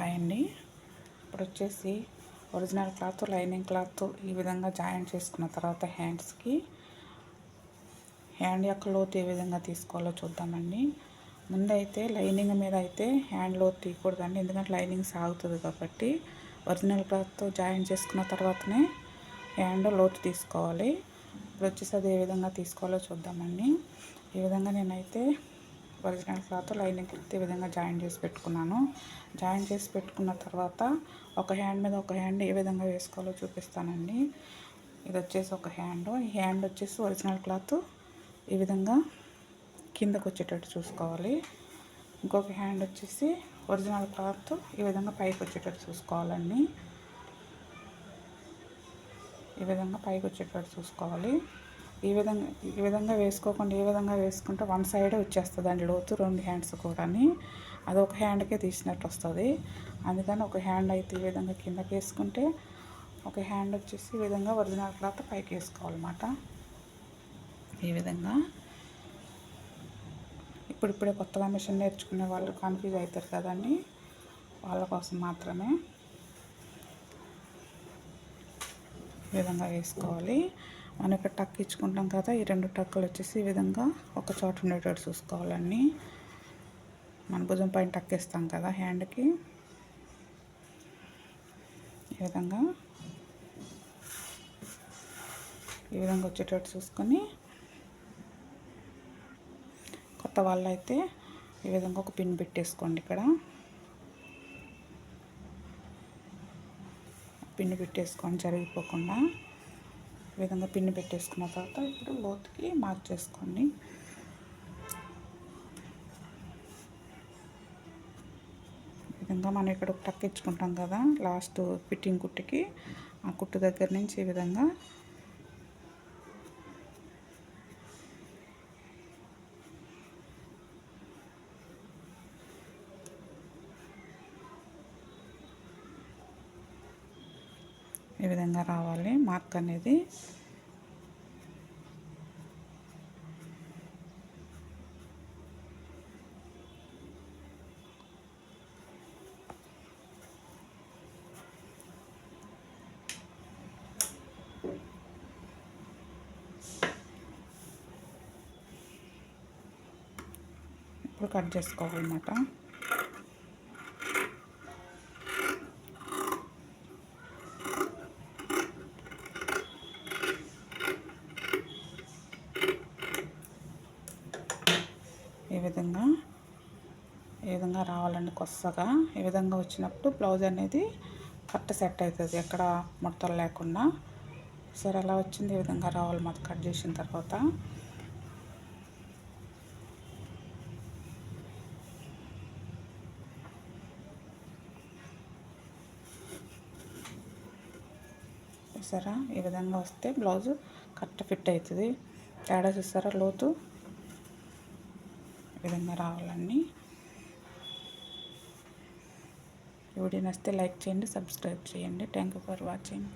Hi అండి ఇప్పుడు వచ్చేసి ఒరిజినల్ క్లాత్ లైనింగ్ క్లాత్ ఈ విధంగా జాయిన్ చేసుకున్న తర్వాత హ్యాండ్స్కి హ్యాండ్ యొక్క లోతు ఏ విధంగా తీసుకోవాలో చూద్దామండి. ముందైతే లైనింగ్ మీద అయితే హ్యాండ్ లోతు తీయకూడదండి. ఎందుకంటే లైనింగ్ సాగుతుంది కాబట్టి ఒరిజినల్ క్లాత్తో జాయిన్ చేసుకున్న తర్వాతనే హ్యాండ్ లోతు తీసుకోవాలి. ఇప్పుడు వచ్చేసి అది ఏ విధంగా తీసుకోవాలో చూద్దామండి. ఈ విధంగా నేనైతే ఒరిజినల్ క్లాత్ లైనింగ్ ఈ విధంగా జాయిన్ చేసి పెట్టుకున్నాను. జాయిన్ చేసి పెట్టుకున్న తర్వాత ఒక హ్యాండ్ మీద ఒక హ్యాండ్ ఏ విధంగా వేసుకోవాలో చూపిస్తానండి. ఇది వచ్చేసి ఒక హ్యాండ్. ఈ హ్యాండ్ వచ్చేసి ఒరిజినల్ క్లాత్ ఈ విధంగా కిందకు వచ్చేటట్టు చూసుకోవాలి. ఇంకొక హ్యాండ్ వచ్చేసి ఒరిజినల్ క్లాత్ ఈ విధంగా పైకి వచ్చేటట్టు చూసుకోవాలండి. ఈ విధంగా పైకి వచ్చేటట్టు చూసుకోవాలి. ఈ విధంగా ఈ విధంగా వేసుకోకుండా ఈ విధంగా వేసుకుంటే వన్ సైడ్ వచ్చేస్తుంది అండి లోతు రెండు హ్యాండ్స్ కూడా అది ఒక హ్యాండ్కే తీసినట్టు వస్తుంది. అందుకని ఒక హ్యాండ్ అయితే ఈ విధంగా కిందకి వేసుకుంటే ఒక హ్యాండ్ వచ్చేసి ఈ విధంగా ఒరిజినల్ క్లాత్ పైకి వేసుకోవాలన్నమాట. ఈ విధంగా. ఇప్పుడిప్పుడే కొత్తగా మిషన్ నేర్చుకునే వాళ్ళు కన్ఫ్యూజ్ అవుతారు కదండి. వాళ్ళ కోసం మాత్రమే ఈ విధంగా వేసుకోవాలి. మనం ఇక్కడ టక్ ఇచ్చుకుంటాం కదా ఈ రెండు టక్కులు వచ్చేసి ఈ విధంగా ఒక చోట ఉండేటట్టు చూసుకోవాలండి. మన భుజం పైన టక్ ఇస్తాం కదా హ్యాండ్కి. ఈ విధంగా ఈ విధంగా వచ్చేటట్టు చూసుకొని కొత్త వాళ్ళు అయితే ఈ విధంగా ఒక పిన్ పెట్టేసుకోండి ఇక్కడ. పిన్ పెట్టేసుకొని జరిగిపోకుండా. విధంగా పిండి పెట్టేసుకున్న తర్వాత ఇప్పుడు లోతుకి మార్క్ చేసుకోండి. విధంగా మనం ఇక్కడ టక్ ఇచ్చుకుంటాం కదా లాస్ట్ ఫిట్టింగ్ కుట్టుకి ఆ కుట్టు దగ్గర నుంచి ఈ విధంగా ఈ విధంగా రావాలి? మార్క్ అనేది ఇప్పుడు కట్ చేసుకోవాలన్నమాట. ఈ విధంగా ఈ విధంగా రావాలండి కొత్తగా. ఈ విధంగా వచ్చినప్పుడు బ్లౌజ్ అనేది కరెక్ట్ సెట్ అవుతుంది ఎక్కడ ముడతలు లేకుండా. సరే అలా వచ్చింది ఈ విధంగా రావాలి మాకు కట్ చేసిన తర్వాత. చూసారా? ఈ విధంగా వస్తే బ్లౌజ్ కరెక్ట్ ఫిట్ అవుతుంది. తేడా చూసారా? లోతు విధంగా రావాలండి. వీడియో నచ్చితే లైక్ చేయండి సబ్స్క్రైబ్ చేయండి. Thank you for watching.